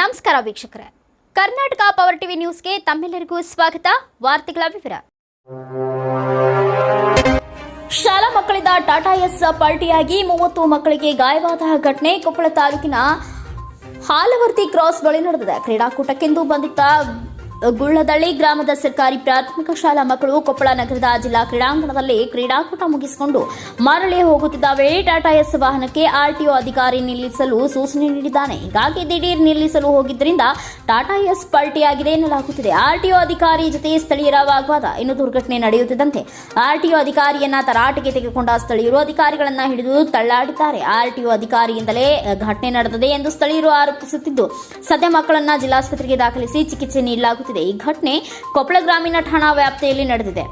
ನಮಸ್ಕಾರ ವೀಕ್ಷಕರೇ. Karnataka power TV ನ್ಯೂಸ್ಗೆ ತಮ್ಮೆಲ್ಲರಿಗೂ ಸ್ವಾಗತ. ವಾರ್ತೆಗಳ ವಿವರ. ಶಾಲಾ ಮಕ್ಕಳಿಂದ ಟಾಟಾ ಎಸ್ ಪಾರ್ಟಿಯಾಗಿ ಮೂವತ್ತು ಮಕ್ಕಳಿಗೆ ಗಾಯವಾದ ಘಟನೆ ಕೊಪ್ಪಳ ತಾಲೂಕಿನ ಹಾಲವರ್ತಿ ಕ್ರಾಸ್ ಬಳಿ ನಡೆದಿದೆ. ಕ್ರೀಡಾಕೂಟಕ್ಕೆಂದು ಬಂದಿದ್ದ ಗುಳ್ಳದಳ್ಳಿ ಗ್ರಾಮದ ಸರ್ಕಾರಿ ಪ್ರಾಥಮಿಕ ಶಾಲಾ ಮಕ್ಕಳು ಕೊಪ್ಪಳ ನಗರದ ಜಿಲ್ಲಾ ಕ್ರೀಡಾಂಗಣದಲ್ಲಿ ಕ್ರೀಡಾಕೂಟ ಮುಗಿಸಿಕೊಂಡು ಮರಳಿ ಹೋಗುತ್ತಿದ್ದ ವೇಳೆ ಟಾಟಾ ಎಸ್ ವಾಹನಕ್ಕೆ ಆರ್ಟಿಒ ಅಧಿಕಾರಿ ನಿಲ್ಲಿಸಲು ಸೂಚನೆ ನೀಡಿದ್ದಾನೆ. ಹೀಗಾಗಿ ದಿಢೀರ್ ನಿಲ್ಲಿಸಲು ಹೋಗಿದ್ದರಿಂದ ಟಾಟಾ ಎಸ್ ಪಲ್ಟಿಯಾಗಿದೆ ಎನ್ನಲಾಗುತ್ತಿದೆ. ಆರ್ಟಿಒ ಅಧಿಕಾರಿ ಜೊತೆ ಸ್ಥಳೀಯರ ವಾಗ್ವಾದ. ಇನ್ನು ದುರ್ಘಟನೆ ನಡೆಯುತ್ತಿದ್ದಂತೆ ಆರ್ಟಿಒ ಅಧಿಕಾರಿಯನ್ನ ತರಾಟೆಗೆ ತೆಗೆದುಕೊಂಡ ಸ್ಥಳೀಯರು ಅಧಿಕಾರಿಗಳನ್ನ ಹಿಡಿದು ತಳ್ಳಾಡಿದ್ದಾರೆ. ಆರ್ಟಿಒ ಅಧಿಕಾರಿಯಿಂದಲೇ ಘಟನೆ ನಡೆದಿದೆ ಎಂದು ಸ್ಥಳೀಯರು ಆರೋಪಿಸುತ್ತಿದ್ದು, ಸದ್ಯ ಮಕ್ಕಳನ್ನ ಜಿಲ್ಲಾಸ್ಪತ್ರೆಗೆ ದಾಖಲಿಸಿ ಚಿಕಿತ್ಸೆ ನೀಡಲಾಗುತ್ತಿದೆ. ಈ ಘಟನೆ ಕೊಪ್ಪಳ ಗ್ರಾಮೀಣ ಠಾಣಾ ವ್ಯಾಪ್ತಿಯಲ್ಲಿ ನಡೆದಿದೆ.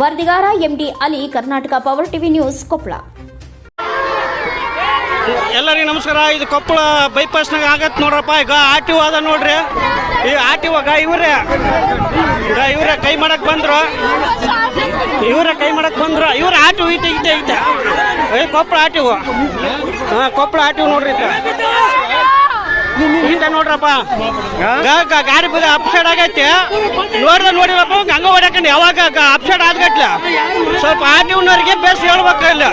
ವರದಿಗಾರ MD Ali, Karnataka power TV news Koppal. ಎಲ್ಲರಿಗೂ ನಮಸ್ಕಾರ. ಇದು ಕೊಪ್ಪಳ ಬೈಪಾಸ್ನಾಗ ಆಗತ್ತೆ ನೋಡ್ರಪ್ಪ. ಈಗ ಆರ್ ಅದ ನೋಡ್ರಿ. ಈ ಆರ್ ಟಿ ಒಗ ಇವ್ರೆ. ಇವ್ರೆ ಕೈ ಮಾಡಕ್ ಬಂದ್ರು. ಇವ್ರೆ ಕೈ ಮಾಡಕ್ ಬಂದ್ರು. ಇವ್ರ ಆರ್ ಟಿ ಐತೆ ಕೊಪ್ಪಳ ಆರ್ ಹಾ, ಕೊಪ್ಪಳ ಆರ್ ನೋಡ್ರಿ ನೋಡ್ರಿ ಇದು. ನೋಡ್ರಪ್ಪ. ಗಾಡಿ ಬದ ಅಪ್ಸೈಡ್ ಆಗೈತಿ. ನೋಡ್ದ ನೋಡಿರಪ್ಪ ಹಂಗ ಹೊಡ್ಯಾಕಂಡು ಯಾವಾಗ ಅಪ್ಸೈಡ್ ಆದ್ಗಟ್ಲ. ಸ್ವಲ್ಪ ಆರ್ ಟಿ ಉನ್ನವ್ರಿಗೆ ಬೇಸ್ ಹೇಳ್ಬೇಕು ಇಲ್ಲ.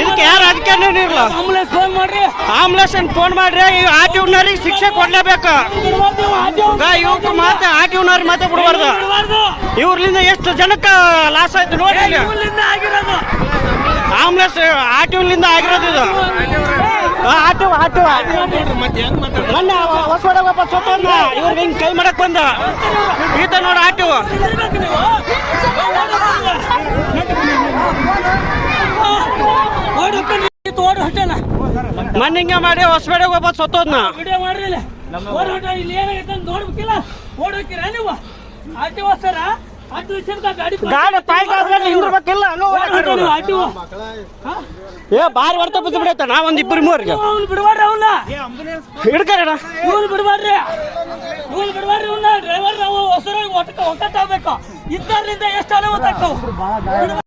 ಇದಕ್ಕೆ ಯಾರು ಅದಕ್ಕೆ ಇರಲ್ಲ ಆಂಬುಲೆನ್ಸ್ ಫೋನ್ ಮಾಡ್ರಿ. ಆಂಬುಲೆನ್ಸ್ ಫೋನ್ ಮಾಡ್ರಿ ಈ ಆರ್ ಟಿ ಶಿಕ್ಷೆ ಕೊಡ್ಲೇಬೇಕು. ಇವ್ಕ ಮಾತೆ ಆರ್ ಟಿ ಉನ್ನವ್ರಿಗೆ ಮಾತೆ ಬಿಡಬಾರ್ದು. ಇವ್ರಲಿಂದ ಎಷ್ಟು ಜನಕ್ಕೆ ಲಾಸ್ ಆಯ್ತು ನೋಡಿ ಆಗಿರೋದು. ಆಂಬುಲೆನ್ಸ್ ಉಲ್ಲಿಂದ ಆಗಿರೋದು ಇದು. ಆರ್ ಟಿ ಆರ್ ಟಿ ಒಬ್ಬ ಇವ್ರಿಗೆ ಹಿಂಗೆ ಕೈ ಮಾಡಕ್ ಬಂದ. ಈತ ನೋಡಿ ಆಟೋ ಮೊನ್ನೆ ಹಿಂಗೆ ಮಾಡಿ ಹೊಸಬೇಡ ಒಬ್ಬ ಸತ್ತೋದ್ನ. ಇಲ್ಲಿ. ಏನಾಗೈತೆ ಅಂತ ನೋಡ್ಬೇಕಿಲ್ಲ. ಓಡ್ಬೇಕಿರ ನೀವು? ಆಟೋ ಸರ? ಗಾಡಿ ಗಾಡಿ ಪಾಯ್ಕ ಹಿಂದಿರ್ಬೇಕಿಲ್ಲ ಏ ಬಾರಿ ಹೊಡ್ತ ಬಿದ್ದು ಬಿಡತ್ತ ನಾ ಒಂದ್ ಇಬ್ಬರು ಮೂವರಿಗೆ. ಅವ್ನು. ಬಿಡಬಾರ್ರಿ ಅವನ್ನ ಹಿಡ್ಕರಣ ಇವ್ನು ಬಿಡಬಾರ್ರಿ. ಇವ್ನು ಬಿಡಬಾರ್ರಿ ಅವನ್ನ ಡ್ರೈವರ್ ನಾವು ಹೊಸರಾಗಿ ಒಟ್ಟ ಒಕ್ಕಟ್ಟಾಗಬೇಕು ಇದ್ದಾರಿಂದ ಎಷ್ಟು ಅನುಭವ ಆಗ್ತಾವ